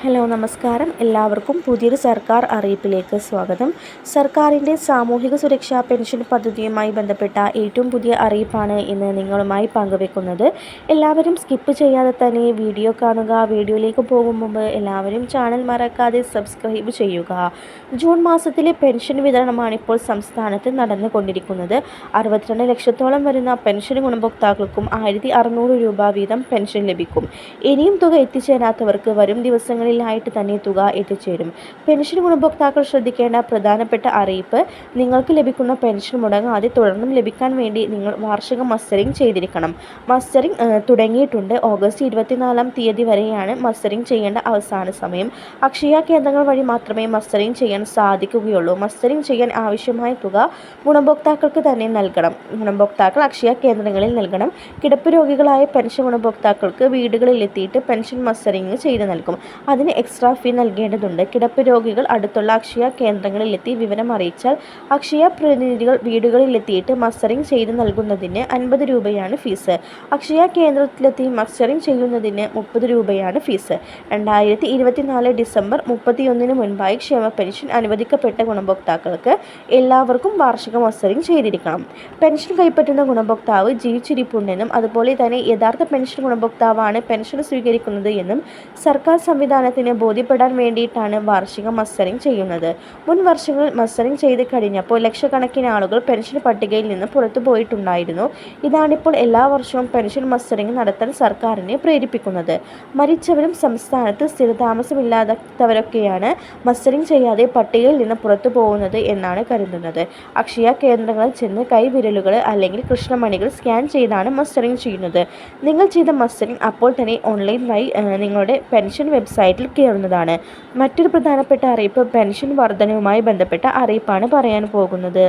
Hello നമസ്കാരം. എല്ലാവർക്കും പുതിയൊരു സർക്കാർ അറിയിപ്പിലേക്ക് സ്വാഗതം. സർക്കാരിന്റെ സാമൂഹിക സുരക്ഷാ പെൻഷൻ പദ്ധതിയുമായി ബന്ധപ്പെട്ട ഏറ്റവും പുതിയ അറിയിപ്പാണ് ഇന്ന് നിങ്ങളുമായി പങ്കുവെക്കുന്നത്. എല്ലാവരും സ്കിപ്പ് ചെയ്യാതെ തന്നെ വീഡിയോ കാണുക വീഡിയോയിലേക്ക് പോകും മുമ്പ് എല്ലാവരും ചാനൽ മറക്കാതെ സബ്സ്ക്രൈബ് ചെയ്യുക. ജൂൺ മാസത്തിലെ പെൻഷൻ വിതരണമാണ് ഇപ്പോൾ സംസ്ഥാനത്ത് നടന്നുകൊണ്ടിരിക്കുന്നത്. അറുപത്തിരണ്ട് ലക്ഷത്തോളം വരുന്ന പെൻഷൻ ഗുണഭോക്താക്കൾക്കും ആയിരത്തി രൂപ വീതം പെൻഷൻ ലഭിക്കും. ഇനിയും തുക എത്തിച്ചേരാത്തവർക്ക് വരും ദിവസങ്ങളിൽ ദിവസങ്ങളിലായിട്ട് തന്നെ തുക എത്തിച്ചേരും. പെൻഷൻ ഗുണഭോക്താക്കൾ ശ്രദ്ധിക്കേണ്ട പ്രധാനപ്പെട്ട അറിയിപ്പ് നിങ്ങൾക്ക് ലഭിക്കുന്ന പെൻഷൻ മുടങ്ങാതെ തുടർന്നും ലഭിക്കാൻ വേണ്ടി നിങ്ങൾ വാർഷിക മസ്റ്ററിംഗ് ചെയ്തിരിക്കണം. മസ്റ്ററിംഗ് തുടങ്ങിയിട്ടുണ്ട്. ഓഗസ്റ്റ് ഇരുപത്തിനാലാം തീയതി വരെയാണ് മസ്റ്ററിംഗ് ചെയ്യേണ്ട അവസാന സമയം. അക്ഷയ കേന്ദ്രങ്ങൾ വഴി മാത്രമേ മസ്റ്ററിംഗ് ചെയ്യാൻ സാധിക്കുകയുള്ളൂ. മസ്റ്ററിംഗ് ചെയ്യാൻ ആവശ്യമായ തുക ഗുണഭോക്താക്കൾക്ക് തന്നെ നൽകണം. ഗുണഭോക്താക്കൾ അക്ഷയ കേന്ദ്രങ്ങളിൽ നൽകണം. കിടപ്പ് രോഗികളായ പെൻഷൻ ഗുണഭോക്താക്കൾക്ക് വീടുകളിലെത്തിയിട്ട് പെൻഷൻ മസ്റ്ററിംഗ് ചെയ്ത് നൽകും. അതിന് എക്സ്ട്രാ ഫീ നൽകേണ്ടതുണ്ട്. കിടപ്പ് രോഗികൾ അടുത്തുള്ള അക്ഷയ കേന്ദ്രങ്ങളിലെത്തി വിവരം അറിയിച്ചാൽ അക്ഷയ പ്രതിനിധികൾ വീടുകളിലെത്തിയിട്ട് മസ്റ്ററിംഗ് ചെയ്ത് നൽകുന്നതിന് അൻപത് രൂപയാണ് ഫീസ് അക്ഷയ കേന്ദ്രത്തിലെത്തി മസ്റ്ററിംഗ് ചെയ്യുന്നതിന് മുപ്പത് രൂപയാണ് ഫീസ് രണ്ടായിരത്തി ഇരുപത്തിനാല് ഡിസംബർ മുപ്പത്തിയൊന്നിന് മുൻപായി ക്ഷേമ പെൻഷൻ അനുവദിക്കപ്പെട്ട ഗുണഭോക്താക്കൾക്ക് എല്ലാവർക്കും വാർഷിക മസ്റ്ററിംഗ് ചെയ്തിരിക്കണം. പെൻഷൻ കൈപ്പറ്റുന്ന ഗുണഭോക്താവ് ജീവിച്ചിരിപ്പുണ്ടെന്നും അതുപോലെ തന്നെ യഥാർത്ഥ പെൻഷൻ ഗുണഭോക്താവാണ് പെൻഷൻ സ്വീകരിക്കുന്നത് എന്നും സർക്കാർ സംവിധാനം സംസ്ഥാനത്തിന് ബോധ്യപ്പെടാൻ വേണ്ടിയിട്ടാണ് വാർഷിക മസ്റ്ററിംഗ് ചെയ്യുന്നത്. മുൻ വർഷങ്ങളിൽ മസ്റ്ററിംഗ് ചെയ്ത് കഴിഞ്ഞപ്പോൾ ലക്ഷക്കണക്കിന് ആളുകൾ പെൻഷൻ പട്ടികയിൽ നിന്ന് പുറത്തു പോയിട്ടുണ്ടായിരുന്നു. ഇതാണിപ്പോൾ എല്ലാ വർഷവും പെൻഷൻ മസ്റ്ററിംഗ് നടത്താൻ സർക്കാരിനെ പ്രേരിപ്പിക്കുന്നത്. മരിച്ചവരും സംസ്ഥാനത്ത് സ്ഥിരതാമസമില്ലാത്തവരൊക്കെയാണ് മസ്റ്ററിംഗ് ചെയ്യാതെ പട്ടികയിൽ നിന്ന് പുറത്തു പോകുന്നത് എന്നാണ് കരുതുന്നത്. അക്ഷയ കേന്ദ്രങ്ങളിൽ ചെന്ന് കൈവിരലുകൾ അല്ലെങ്കിൽ കൃഷ്ണമണികൾ സ്കാൻ ചെയ്താണ് മസ്റ്ററിംഗ് ചെയ്യുന്നത്. നിങ്ങൾ ചെയ്ത മസ്റ്ററിംഗ് അപ്പോൾ തന്നെ ഓൺലൈൻ വഴി നിങ്ങളുടെ പെൻഷൻ വെബ്സൈറ്റ് സൈറ്റിൽ കയറുന്നതാണ് മറ്റൊരു പ്രധാനപ്പെട്ട അറിയിപ്പ് പെൻഷൻ വർധനവുമായി ബന്ധപ്പെട്ട അറിയിപ്പാണ് പറയാൻ പോകുന്നത്.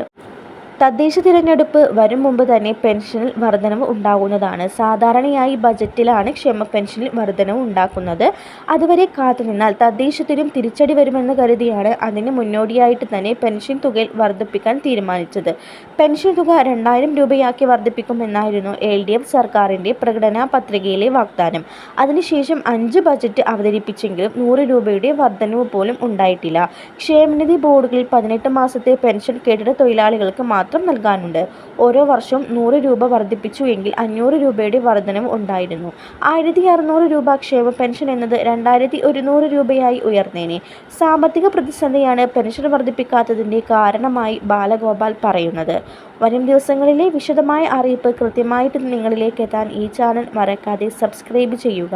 തദ്ദേശ തിരഞ്ഞെടുപ്പ് വരും മുമ്പ് തന്നെ പെൻഷനിൽ വർധനവ് ഉണ്ടാകുന്നതാണ്. സാധാരണയായി ബജറ്റിലാണ് ക്ഷേമ പെൻഷനിൽ വർധനവ് ഉണ്ടാക്കുന്നത്. അതുവരെ കാത്തുനിന്നാൽ തദ്ദേശത്തിനും തിരിച്ചടി വരുമെന്ന് കരുതിയാണ് അതിന് മുന്നോടിയായിട്ട് തന്നെ പെൻഷൻ തുകയിൽ വർദ്ധിപ്പിക്കാൻ തീരുമാനിച്ചത്. പെൻഷൻ തുക രണ്ടായിരം രൂപയാക്കി വർദ്ധിപ്പിക്കുമെന്നായിരുന്നു എൽ ഡി എഫ് സർക്കാരിന്റെ പ്രകടനാ പത്രികയിലെ വാഗ്ദാനം. അതിനുശേഷം അഞ്ച് ബജറ്റ് അവതരിപ്പിച്ചെങ്കിലും നൂറ് രൂപയുടെ വർധനവ് പോലും ഉണ്ടായിട്ടില്ല. ക്ഷേമനിധി ബോർഡുകളിൽ പതിനെട്ട് മാസത്തെ പെൻഷൻ കെട്ടിട തൊഴിലാളികൾക്ക് മാത്രം മാത്രം നൽകാനുണ്ട്. ഓരോ വർഷവും നൂറ് രൂപ വർദ്ധിപ്പിച്ചു എങ്കിൽ അഞ്ഞൂറ് രൂപയുടെ വർധനവ് ഉണ്ടായിരുന്നു. ആയിരത്തി അറുന്നൂറ് രൂപ ക്ഷേമ പെൻഷൻ എന്നത് രണ്ടായിരത്തി ഒരുന്നൂറ് രൂപയായി ഉയർന്നേനെ. സാമ്പത്തിക പ്രതിസന്ധിയാണ് പെൻഷൻ വർദ്ധിപ്പിക്കാത്തതിന്റെ കാരണമായി ബാലഗോപാൽ പറയുന്നത്. വരും ദിവസങ്ങളിലെ വിശദമായ അറിയിപ്പ് കൃത്യമായിട്ട് നിങ്ങളിലേക്ക് എത്താൻ ഈ ചാനൽ മറക്കാതെ സബ്സ്ക്രൈബ് ചെയ്യുക.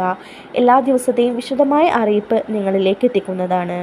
എല്ലാ ദിവസത്തെയും വിശദമായ അറിയിപ്പ് നിങ്ങളിലേക്ക് എത്തിക്കുന്നതാണ്.